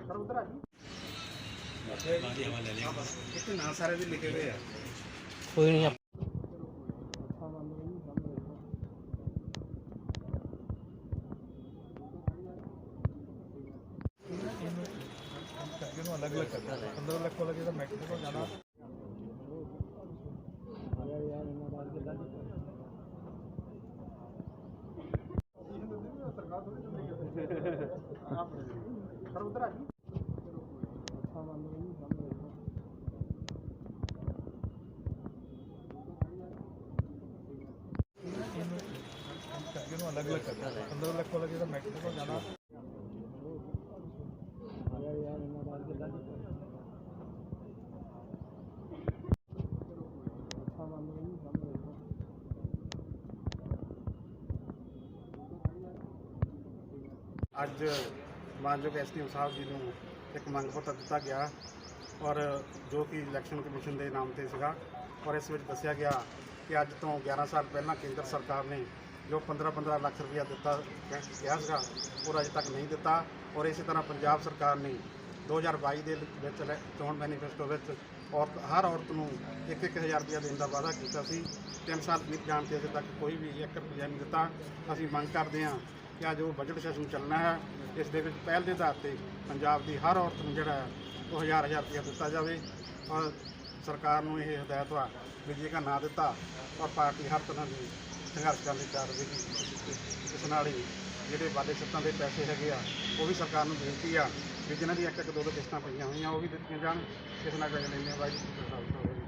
Sir ਉਧਰ ਆ ਜੀ ਇੱਥੇ ਨਾਂ ਸਾਰੇ ਵੀ ਲਿਖੇ ਹੋਏ ਆ ਕੋਈ ਨਹੀਂ अलग अलग करता है पंद्रह लाख को लगेगा मैक्सिमम ज़्यादा ਸਰ ਉਧਰ ਆ ਜੀ ਇਹਨੂੰ ਅਲੱਗ ਅਲੱਗ ਕਰਦਾ 15 ਲੱਖ ਵਾਲਾ ਜਿਹੜਾ ਮੈਕਸਿਮਮ ਜਾਣਾ ਅੱਜ ਮਾਨਯੋਗ ਐਸਡੀਐਮ ਸਾਹਿਬ ਜੀ ਨੂੰ ਇੱਕ ਮੰਗ ਪੱਤਰ ਦਿੱਤਾ ਗਿਆ ਔਰ ਜੋ ਕਿ ਇਲੈਕਸ਼ਨ ਕਮਿਸ਼ਨ ਦੇ ਨਾਮ ਤੇ ਸੀਗਾ, ਔਰ ਇਸ ਵਿੱਚ ਦੱਸਿਆ ਗਿਆ ਕਿ ਅੱਜ ਤੋਂ 11 ਸਾਲ ਪਹਿਲਾਂ ਕੇਂਦਰ ਸਰਕਾਰ ਨੇ ਜੋ 15-15 ਲੱਖ ਰੁਪਇਆ ਦਿੱਤਾ ਗਿਆ ਸੀਗਾ, ਉਹ ਅਜੇ ਤੱਕ ਨਹੀਂ ਦਿੱਤਾ ਔਰ ਇਸੇ ਤਰ੍ਹਾਂ ਪੰਜਾਬ ਸਰਕਾਰ ਨੇ 2022 ਦੇ ਵਿੱਚ ਚੋਣ ਮੈਨੀਫੈਸਟੋ ਵਿੱਚ ਔਰਤ, ਹਰ ਔਰਤ ਨੂੰ 1-1000 ਰੁਪਇਆ ਦੇਣ ਦਾ ਵਾਅਦਾ ਕੀਤਾ ਸੀ। ਤਿੰਨ ਸਾਲ ਬੀਤ ਜਾਣ ਤੇ ਅਜੇ ਤੱਕ ਕੋਈ ਵੀ 1 ਰੁਪਇਆ ਨਹੀਂ ਦਿੱਤਾ। ਅਸੀਂ ਮੰਗ ਕਰਦੇ ਹਾਂ ਕਿ ਅੱਜ ਜੋ ਬਜਟ ਸੈਸ਼ਨ ਚੱਲਣਾ ਹੈ, ਇਸ ਦੇ ਵਿੱਚ ਪਹਿਲ ਦੇ ਆਧਾਰ ਤੇ ਪੰਜਾਬ ਦੀ ਹਰ ਔਰਤ ਨੂੰ ਜਿਹੜਾ ਹੈ, ਉਹ ਹਜ਼ਾਰ ਹਜ਼ਾਰ ਰੁਪਇਆ ਦਿੱਤਾ ਜਾਵੇ ਔਰ ਸਰਕਾਰ ਨੂੰ ਇਹ ਹਦਾਇਤ ਵਾ ਵੀ ਜੇਕਰ ਨਾ ਦਿੱਤਾ ਔਰ ਪਾਰਟੀ ਹਰ ਤਰ੍ਹਾਂ ਦੀ ਸੰਘਰਸ਼ ਕਰਨ ਲਈ ਤਿਆਰ ਰਹੇਗੀ ਇਸ ਨਾਲ ਹੀ ਜਿਹੜੇ ਵਾਅਦੇ ਸੱਤਾਂ ਦੇ ਪੈਸੇ ਹੈਗੇ ਆ, ਉਹ ਵੀ ਸਰਕਾਰ ਨੂੰ ਬੇਨਤੀ ਆ ਵੀ ਜਿਨ੍ਹਾਂ ਦੀ ਇੱਕ ਇੱਕ ਦੋ ਦੋ ਕਿਸ਼ਤਾਂ ਪਈਆਂ ਹੋਈਆਂ, ਉਹ ਵੀ ਦਿੱਤੀਆਂ ਜਾਣ। ਇਸ ਨਾਲ ਅਗਲੇ ਨੇ ਵਾਹਿਗੁਰੂ ਜੀ ਕਾ ਖਾਲਸਾ